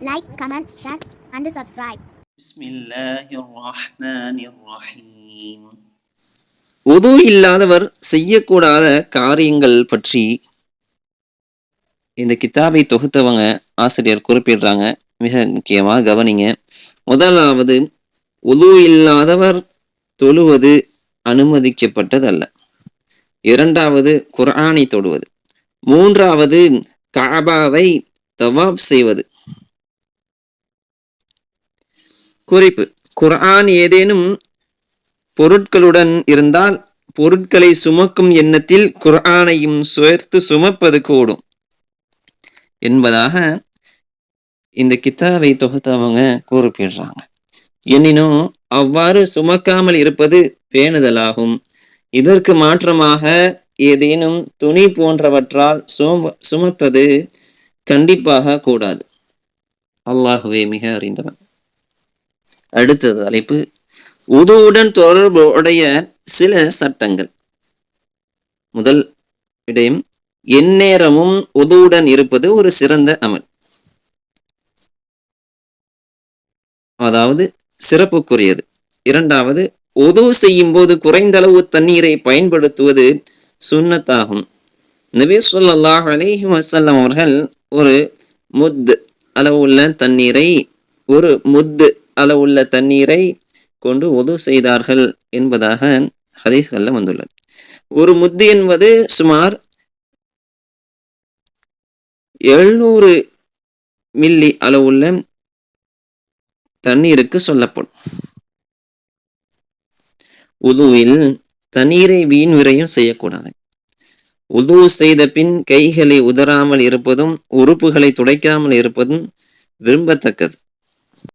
Like comment share and subscribe உது இல்லாதவர் செய்யக்கூடாத காரியங்கள் பற்றி இந்த கித்தாபை தொகுத்தவங்க ஆசிரியர் குறிப்பிடுறாங்க. மிக முக்கியமாக கவனிங்க. முதலாவது உது இல்லாதவர் தொழுவது அனுமதிக்கப்பட்டதல்ல. இரண்டாவது குரானை தொடுவது. மூன்றாவது காபாவை தவாப் செய்வது. குறிப்பு. குர்ஆன் ஏதேனும் பொருட்களுடன் இருந்தால் பொருட்களை சுமக்கும் எண்ணத்தில் குர்ஆனையும் சேர்த்து சுமப்பது கூடும். என்பதாக இந்த கித்தாவை தொகுத்தவங்க குறிப்பிடுறாங்க. எனினும் அவ்வாறு சுமக்காமல் இருப்பது பேணுதலாகும். இதற்கு மாற்றமாக ஏதேனும் துணி போன்றவற்றால் சும சுமப்பது கண்டிப்பாக கூடாது. அல்லாஹுவே மிக அறிந்தவன். அடுத்த தலைப்பு. உதுவுடன் தொடர்புடைய சில சட்டங்கள். முதல் விடயம் எந்நேரமும் உதுவுடன் இருப்பது ஒரு சிறந்த அமல். அதாவது சிறப்புக்குரியது. இரண்டாவது உது செய்யும் போது குறைந்த அளவு தண்ணீரை பயன்படுத்துவது சுன்னத்தாகும் நபி ஸல்லல்லாஹு அலைஹி அவர்கள் ஒரு முத்து அளவுள்ள தண்ணீரை ஒரு முத்து அளவுள்ள தண்ணீரை கொண்டு உது செய்தார்கள் என்பதாக ஹதீஸ்களில் வந்துள்ளது. ஒரு முத்து என்பது சுமார் எழுநூறு மில்லி அளவுள்ள தண்ணீருக்கு சொல்லப்படும். உதுவில் தண்ணீரை வீண் விரையும் செய்யக்கூடாது. உது செய்த பின் கைகளை உதறாமல் இருப்பதும் உறுப்புகளை துடைக்காமல் இருப்பதும் விரும்பத்தக்கது.